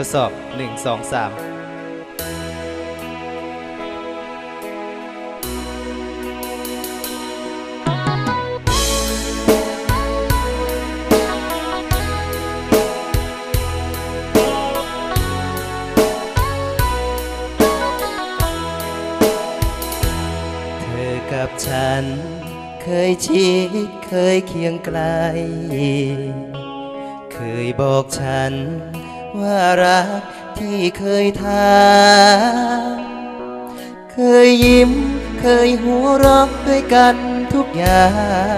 ทดสอบ 1 2 3เธอกับฉันเคยชิดเคยเคียงไกล เคยบอกฉัน ว่ารักที่เคยทำเคยยิ้มเคยหัวเราะด้วยกันทุกอย่า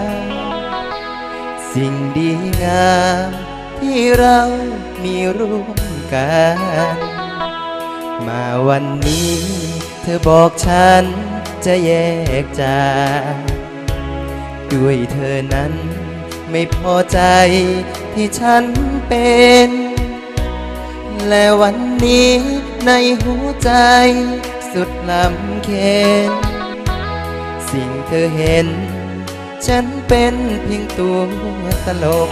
ง สิ่งดีงามที่เรามีร่วมกัน มาวันนี้เธอบอกฉันจะแยกจากด้วยเธอนั้นไม่พอใจที่ฉันเป็น และวันนี้ในหัวใจสุดลำเค็นสิ่งเธอเห็น ฉันเป็นเพียงตัวตลก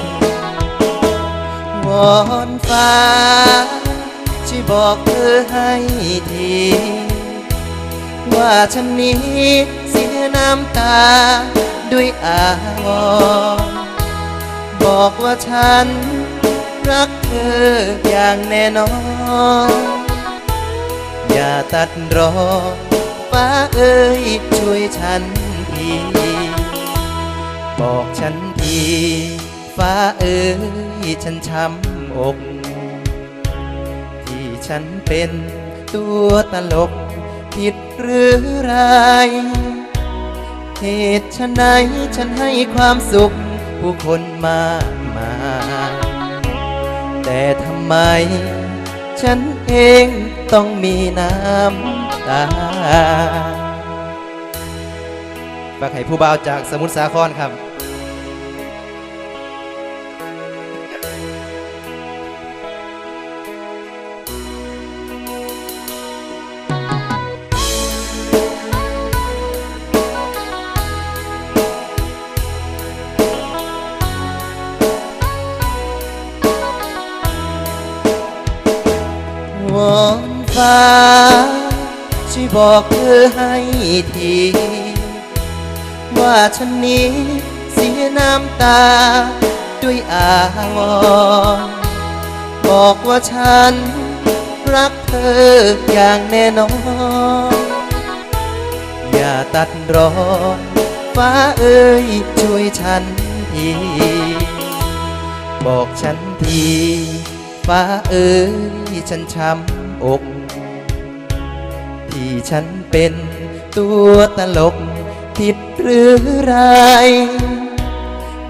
วอนฟ้าช่วยบอกเธอให้ที ว่าฉันนี้เสียน้ำตาด้วยอาวรบอกว่าฉัน รักเธออย่างแน่นอน อย่าตัดรอฟ้าเอ้ยช่วยฉันทีบอกฉันทีฟ้าเอ้ยฉันช้ำอกที่ฉันเป็นตัวตลกผิดหรือไรเหตุฉะไหนฉันให้ความสุข ผู้คนมากมาย แต่ทำไม ฉันเองต้องมีน้ำตาฝากให้ผู้บ่าวจากสมุทรสาครครับ บอกเธอให้ที ว่าฉันนี้เสียน้ำตาด้วยอาวรบอกว่าฉันรักเธออย่างแน่นอน อย่าตัดรอนฟ้าเอ้ยช่วยฉันทีบอกฉันที ฟ้าเอ้ยฉันช้ำอก ที่ฉันเป็นตัวตลกผิดหรือไร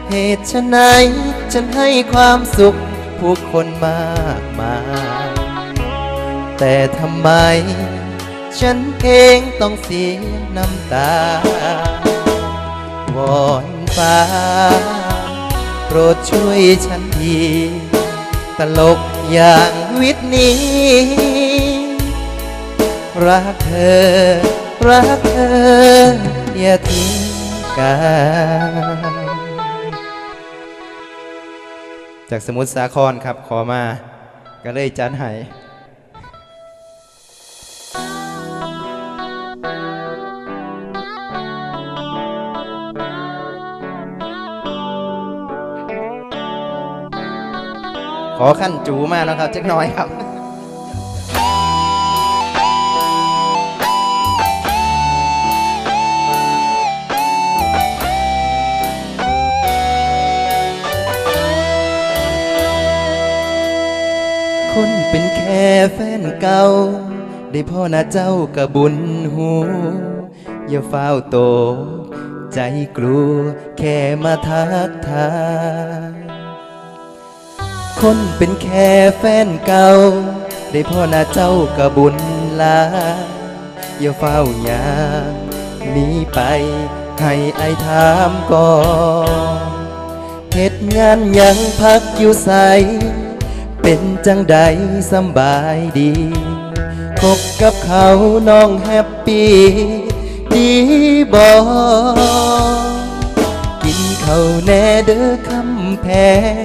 เหตุฉะไหนฉันให้ความสุขผู้คนมากมายแต่ทำไม ฉันเองต้องเสียน้ำตาวอนฟ้า โปรดช่วยฉันที ตลกอย่างวิทย์นี้ รักเธอ รักเธอ อย่าทิ้งกันจากสมุทรสาครครับขอมา ก็เลยจัดให้ขอขั้นจูมาแล้วครับเจ๊กน้อยครับ คนเป็นแค่แฟนเก่า ได้พ่อนะเจ้ากะบุญหู อย่าเฝ้าโต ใจกลัวแค่มาทักทายคนเป็นแค่แฟนเก่า ได้พ่อนะเจ้ากะบุญลา อย่าเฝ้าหยางนีไปให้ไอายถามก่อนเหตุงานยังพักอยู่ใส เป็นจังใดสบายดีคบกับเขาน้องแฮปปี้ดีบอกินเขาแน่เด้อคำแพง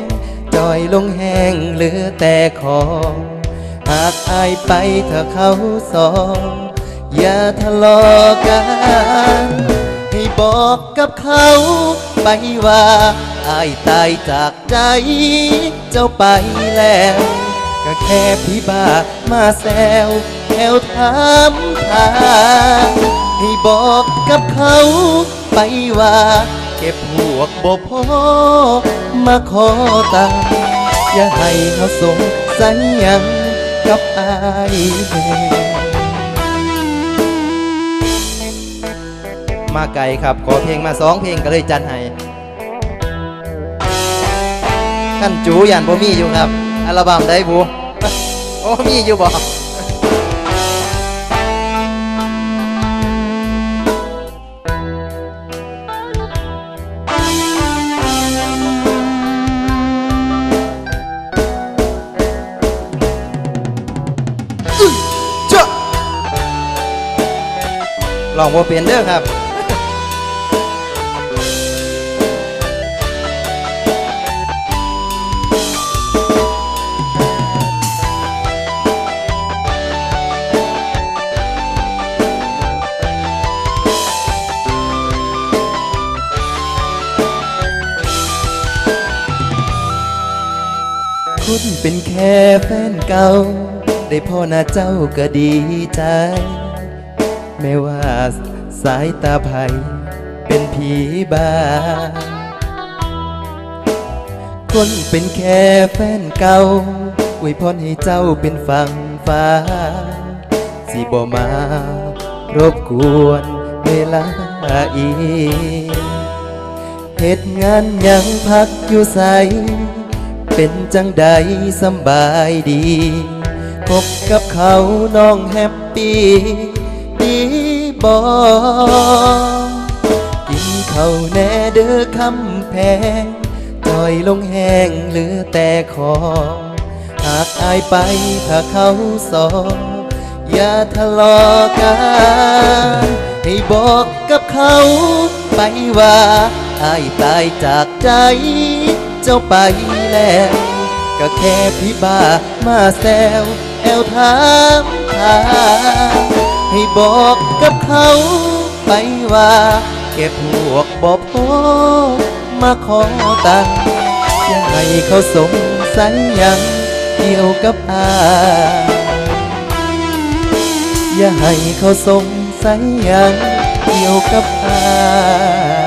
จอยลงแห้งเหลือแต่ของหากอายไปถ้าเขาสองอย่าทะเลาะกัน ให้บอกกับเขาไปว่าอายตายจากใจเจ้าไป แล้ว ก็แค่พี่บ้ามาแซวแถวถามทางให้บอกกับเขาไปว่า เก็บพวกบ่พอมาขอตาอย่าให้เขาสงสัยยังกับอายแน่มาไกลครับ ขอเพลงมาสองเพลงก็เลยจัดให้ ขั้นจูยันบ่มีอยู่ครับ อัลบั้มได้บูโอ้มีอยู่บ่ลองบ่เปลี่ยนเด้อครับ คุณเป็นแค่แฟนเก่า ได้พ่อหน้าเจ้าก็ดีใจ แม้ว่าสายตาภัยเป็นผีบาคนเป็นแค่แฟนเก่าอวยพรให้เจ้าเป็นฝั่งฟ้า สิบ่มารบกวนเวลาอีเหตุงานยังพักอยู่ใส เป็นจังใดสบายดี พบกับเขาน้องแฮปปี้ดีบอกินเขาแน่เด้อคำแพงจอยลงแห้งเหลือแต่คอ หากอายไปถ้าเขาสอ อย่าทะเลาะกัน ให้บอกกับเขาไปว่าอายตายจากใจ เจ้าไปแล้ว ก็แค่พี่บ้ามาแซวแอวถามทางให้บอกกับเขาไปว่าเก็บพวกบอพอมาขอตังค์อย่าให้เขาสงสัยยังเกี่ยวกับอาอย่าให้เขาสงสัยยังเกี่ยวกับอา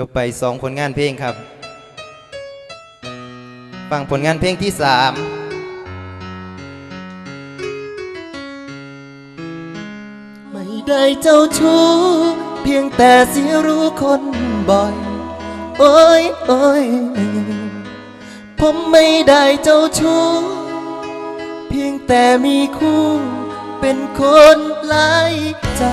จบไปสองผลงานเพลงครับ ฟังผลงานเพลงที่สามไม่ได้เจ้าชู้เพียงแต่เสียรู้คนบ่อย โอ้ยโอ้ยผมไม่ได้เจ้าชู้เพียงแต่มีคู่เป็นคนหลายใจ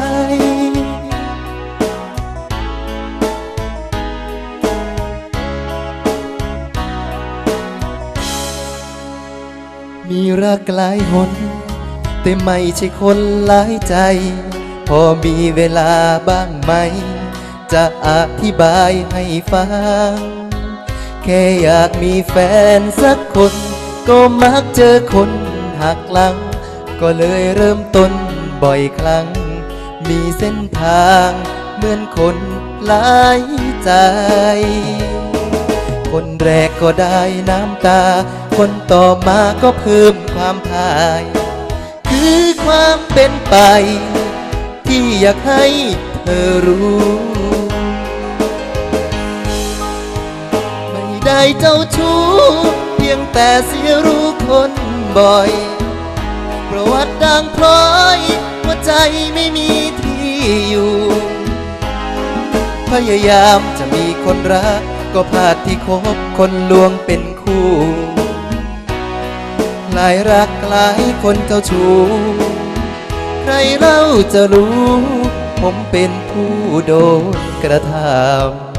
รักหลายหน แต่ไม่ใช่คนหลายใจ พอมีเวลาบ้างไหม จะอธิบายให้ฟัง แค่อยากมีแฟนสักคน ก็มักเจอคนหักหลัง ก็เลยเริ่มต้นบ่อยครั้ง มีเส้นทางเหมือนคนหลายใจ คนแรก ก็ได้น้ำตา คนต่อมาก็เพิ่มความพาย คือความเป็นไป ที่อยากให้เธอรู้ ไม่ได้เจ้าชู้ เพียงแต่เสียรู้คนบ่อยประวัติดังพร้อยหัวใจไม่มีที่อยู่ พยายามจะมีคนรัก ก็พลาดที่คบคนลวงเป็นคู่ หลายรักหลายคนเจ้าชู้ ใครเล่าจะรู้ ผมเป็นผู้โดนกระทำ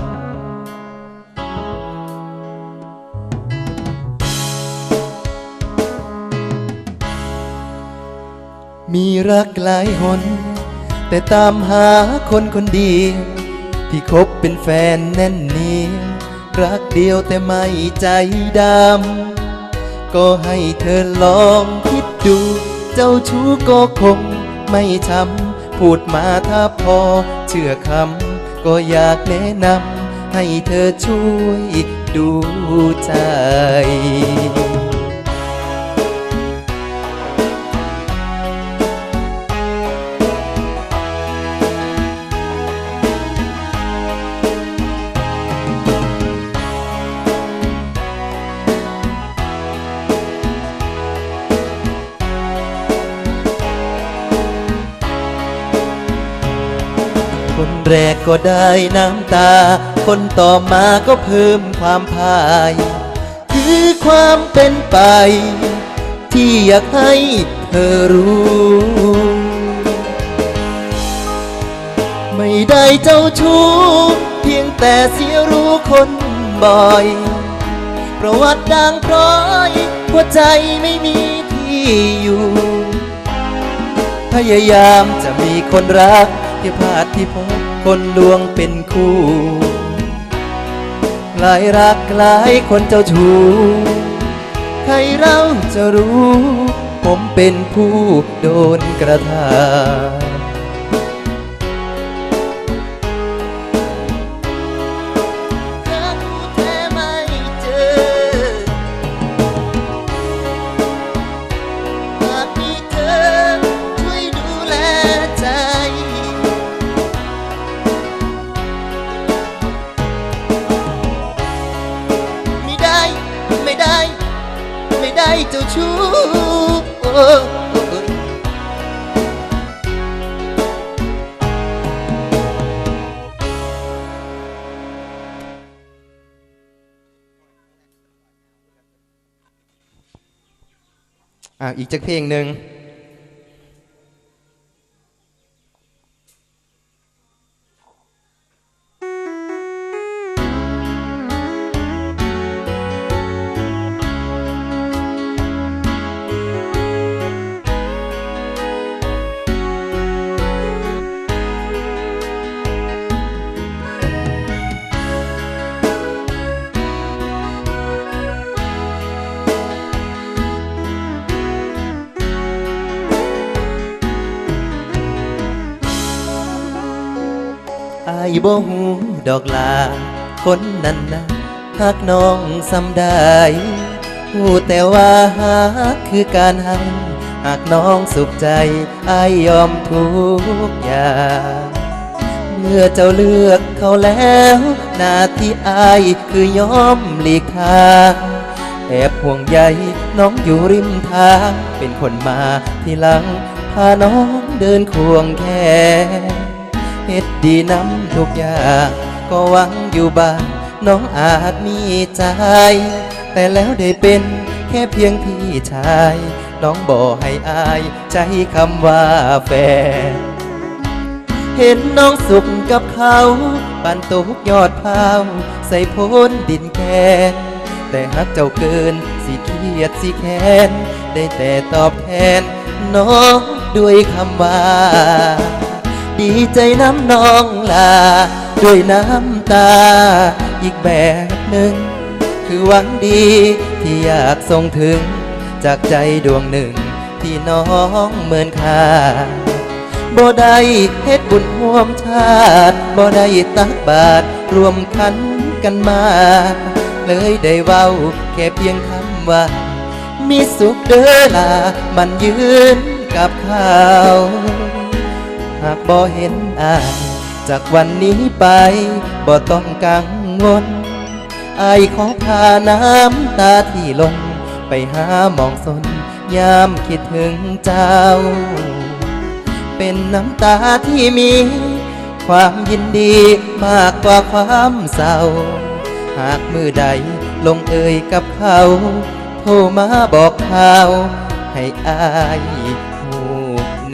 มีรักหลายหน แต่ตามหาคนคนดี ที่คบเป็นแฟนแน่นเหนีย รักเดียวแต่ไม่ใจดำ ก็ให้เธอลองคิดดู เจ้าชู้ก็คงไม่ช้ำพูดมาถ้าพอเชื่อคำก็อยากแนะนำให้เธอช่วยดูใจ แรกก็ได้น้ำตา คนต่อมาก็เพิ่มความพาย คือความเป็นไป ที่อยากให้เธอรู้ ไม่ได้เจ้าชู้ เพียงแต่เสียรู้คนบ่อยประวัติด่างพร้อยหัวใจไม่มีที่อยู่ พยายามจะมีคนรักที่พลาดที่พ คนดวงเป็นคู่ หลายรักหลายคนเจ้าชู้ใครเราจะรู้ ผมเป็นผู้โดนกระทำ อะอีกจักเพลงหนึ่ง บ่หูดอกลา คนนั้นนะหักน้องสำได้หูแต่ว่าหักคือการให้หากน้องสุขใจอายยอมทุกอย่างเมื่อเจ้าเลือกเขาแล้ว หน้าที่อายคือยอมหลีกทางแอบห่วงใยน้องอยู่ริมทาง เป็นคนมาที่หลัง พาน้องเดินควงแขน เฮ็ดดีน้ำทุกอย่างก็หวังอยู่บ้างน้องอาจมีใจ แต่แล้วได้เป็นแค่เพียงพี่ชาย น้องบอกให้อายใจคำว่าแฟนเห็นน้องสุขกับเขาปันตุกยอดพร้าวใส่พ้นดินแกนแต่ฮักเจ้าเกินสิเครียดสิแค้นได้แต่ตอบแทนน้องด้วยคำว่า ดีใจน้ำน้องลา ด้วยน้ำตา อีกแบบหนึ่ง คือหวังดีที่อยากส่งถึง จากใจดวงหนึ่ง ที่น้องเหมือนค่าบ่ได้เฮ็ดบุญร่วมชาติบ่ได้ตักบาตรรวมขันกันมา เลยได้เว้าแค่เพียงคำว่า มีสุขเด้อล่ะมันยืนกับเขา หากบ่เห็นอาย จากวันนี้ไปบ่ต้องกังวลอายขอพาน้ำตาที่ลง ไปหาหมองสนยามคิดถึงเจ้า เป็นน้ำตาที่มี ความยินดีมากกว่าความเศร้า หากมือใดลงเอ่ยกับเขา โทรมาบอกข่าวให้อาย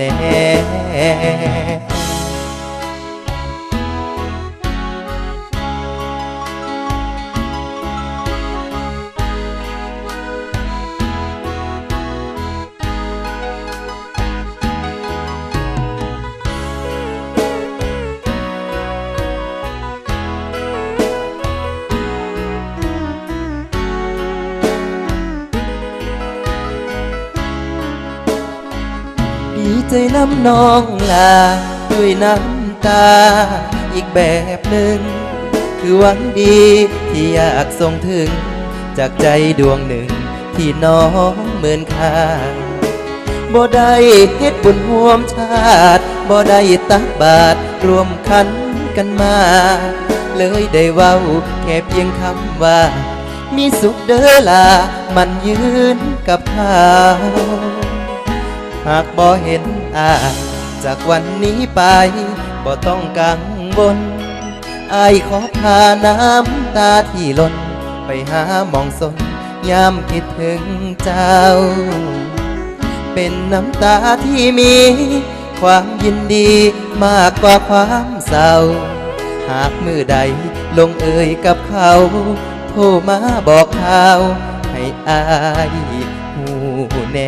แน่ ใจน้ำนองลาด้วยน้ำตา อีกแบบหนึ่ง คือหวังดีที่อยากส่งถึง จากใจดวงหนึ่งที่น้องเหมือนค่าบ่ได้เฮ็ดบุญร่วมชาติบ่ได้ตักบาตรรวมขันกันมา เลยได้เว้าแค่เพียงคำว่า มีสุขเด้อลา มันยืนกับเขา หากบ่เห็นอายจากวันนี้ไปบ่ต้องกังวลอายขอพาน้ำตาที่หล่นไปหามองสนยามคิดถึงเจ้า เป็นน้ำตาที่มี ความยินดีมากกว่าความเศร้า หากมือใดลงเอ่ยกับเขา โทรมาบอกข่าวให้อาย แน่